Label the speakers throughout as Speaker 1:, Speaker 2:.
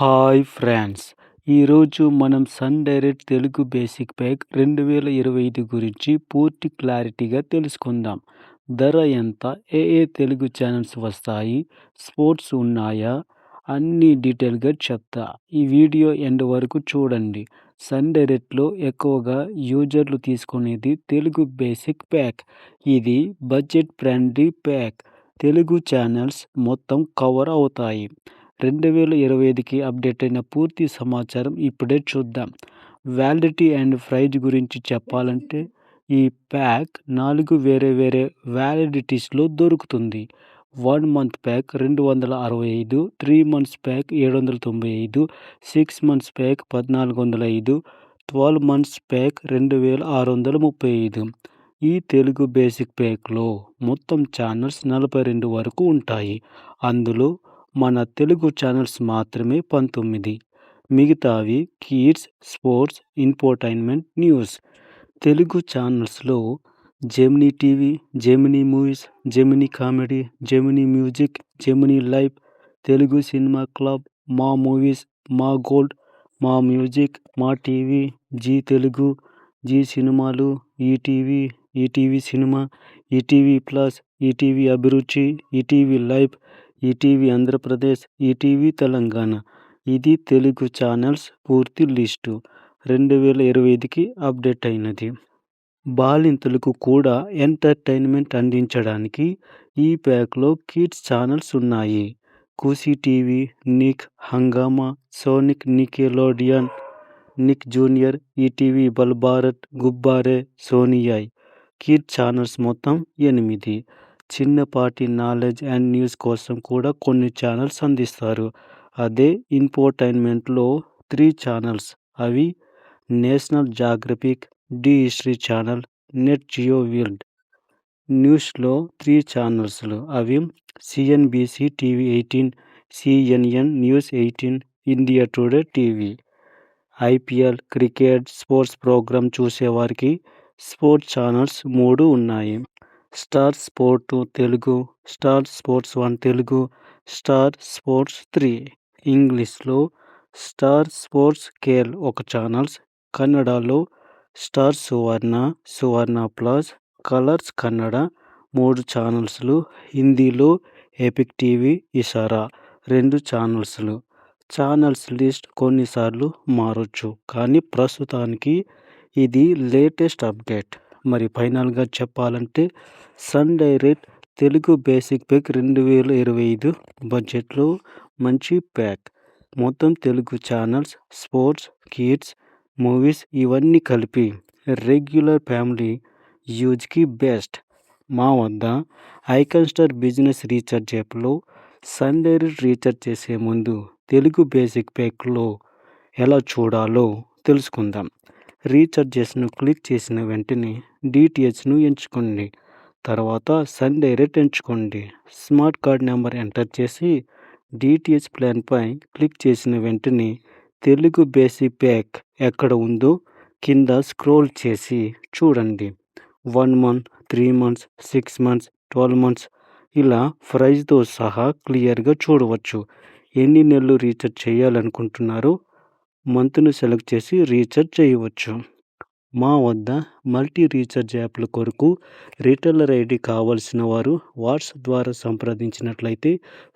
Speaker 1: Hi friends. ఈరోజు మనం Sun Direct Telugu basic pack రెండు వేల ఇరవై ఐదు గురించి పూర్తి క్లారిటీగా తెలుసుకుందాం. ధర ఎంత? ఏ ఏ తెలుగు ఛానల్స్ వస్తాయి? స్పోర్ట్స్ ఉన్నాయా? అన్ని డీటెయిల్గా చెప్తా. ఈ వీడియో ఎండ్ వరకు చూడండి. సన్ డైరెక్ట్లో ఎక్కువగా యూజర్లు తీసుకునేది తెలుగు బేసిక్ ప్యాక్. ఇది budget friendly pack. Telugu channels మొత్తం కవర్ అవుతాయి. రెండు వేల ఇరవై ఐదుకి అప్డేట్ అయిన పూర్తి సమాచారం ఇప్పుడే చూద్దాం. వ్యాలిడిటీ అండ్ ప్రైజ్ గురించి చెప్పాలంటే ఈ ప్యాక్ నాలుగు వేరే వేరే వ్యాలిడిటీస్లో దొరుకుతుంది. వన్ మంత్ ప్యాక్ రెండు వందల అరవై ఐదు త్రీ మంత్స్ ప్యాక్ ఏడు వందల తొంభై ఐదు సిక్స్ మంత్స్ ప్యాక్ పద్నాలుగు వందల ఐదు ట్వెల్వ్ మంత్స్ ప్యాక్ రెండు వేల ఆరు వందల ముప్పై ఐదు. ఈ తెలుగు బేసిక్ ప్యాక్లో మొత్తం ఛానల్స్ నలభై రెండు వరకు ఉంటాయి. అందులో మన తెలుగు ఛానల్స్ మాత్రమే పంతొమ్మిది. మిగతావి kids sports infotainment news Telugu ఛానల్స్లో Gemini TV Gemini movies Gemini comedy Gemini music Gemini live Telugu cinema club Maa movies Maa gold Maa music Maa TV Zee Telugu Zee సినిమాలు ETV ETV cinema ETV plus ETV Abhiruchi ETV live ETV Andhra Pradesh ETV Telangana. ఇది Telugu channels పూర్తి list. రెండు వేల ఇరవై ఐదుకి update అయినది. బాలింతలకు కూడా entertainment అందించడానికి ఈ ప్యాక్లో కిడ్స్ ఛానల్స్ ఉన్నాయి. Kushi TV Nick Hungama Sonic Nickelodeon Nick junior ETV Bal Bharat Gubbare Sony Yay. Kid channels మొత్తం ఎనిమిది. చిన్నపాటి నాలెడ్జ్ అండ్ న్యూస్ కోసం కూడా కొన్ని ఛానల్స్ అందిస్తారు. అదే ఇన్ఫోటైన్మెంట్లో త్రీ ఛానల్స్ అవి National Geographic the history channel Nat Geo Wild న్యూస్లో త్రీ ఛానల్స్లు అవి CNBC TV eighteen CNN News eighteen India Today TV IPL cricket sports programme చూసేవారికి స్పోర్ట్స్ ఛానల్స్ మూడు ఉన్నాయి. Star Sport Telugu Star Sports one Telugu Star Sports three. ఇంగ్లీష్లో star sports కేర్ ఒక channels కన్నడలో Star Suvarna Suvarna plus Colors Kannada మూడు ఛానల్స్లు హిందీలో ఎపిక్ టీవీ ఇషారా రెండు ఛానల్స్లు. ఛానల్స్ లిస్ట్ కొన్నిసార్లు మారొచ్చు కానీ ప్రస్తుతానికి ఇది లేటెస్ట్ అప్డేట్. మరి ఫైనల్గా చెప్పాలంటే Sun Direct Telugu basic pack రెండు వేల ఇరవై ఐదు బడ్జెట్లో మంచి ప్యాక్ మొత్తం Telugu channels sports kids movies ఇవన్నీ కలిపి రెగ్యులర్ ఫ్యామిలీ యూజ్కి బెస్ట్ మా వద్ద ఐకాన్ స్టార్ బిజినెస్ రీఛార్జ్ యాప్లో సన్ డైరెక్ట్ రీఛార్జ్ చేసే ముందు తెలుగు బేసిక్ ప్యాక్లో ఎలా చూడాలో తెలుసుకుందాం. రీఛార్జెస్ను క్లిక్ చేసిన వెంటనే డిటిహెచ్ను ఎంచుకోండి. తర్వాత సన్ డైరెక్ట్ ఎంచుకోండి. స్మార్ట్ కార్డ్ నెంబర్ ఎంటర్ చేసి డిటిహెచ్ ప్లాన్పై క్లిక్ చేసిన వెంటనే తెలుగు బేసిక్ ప్యాక్ ఎక్కడ ఉందో కింద స్క్రోల్ చేసి చూడండి. One month three months six months twelve months ఇలా ప్రైజ్తో సహా క్లియర్గా చూడవచ్చు. ఎన్ని నెలలు రీఛార్జ్ చేయాలనుకుంటున్నారో మంత్ను సెలెక్ట్ చేసి రీఛార్జ్ చేయవచ్చు. మా వద్ద మల్టీ రీఛార్జ్ యాప్ల కొరకు రిటైలర్ ఐడి కావాల్సిన వారు వాట్సాప్ ద్వారా సంప్రదించినట్లయితే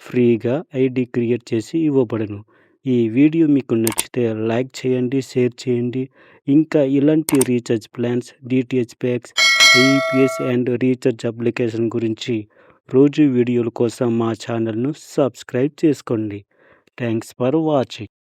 Speaker 1: ఫ్రీగా ఐడి క్రియేట్ చేసి ఇవ్వబడను. ఈ వీడియో మీకు నచ్చితే లైక్ చేయండి షేర్ చేయండి. ఇంకా ఇలాంటి recharge plans DTH packs EPS and recharge application గురించి రోజు వీడియోల కోసం మా ఛానల్ను సబ్స్క్రైబ్ చేసుకోండి. Thanks for watching.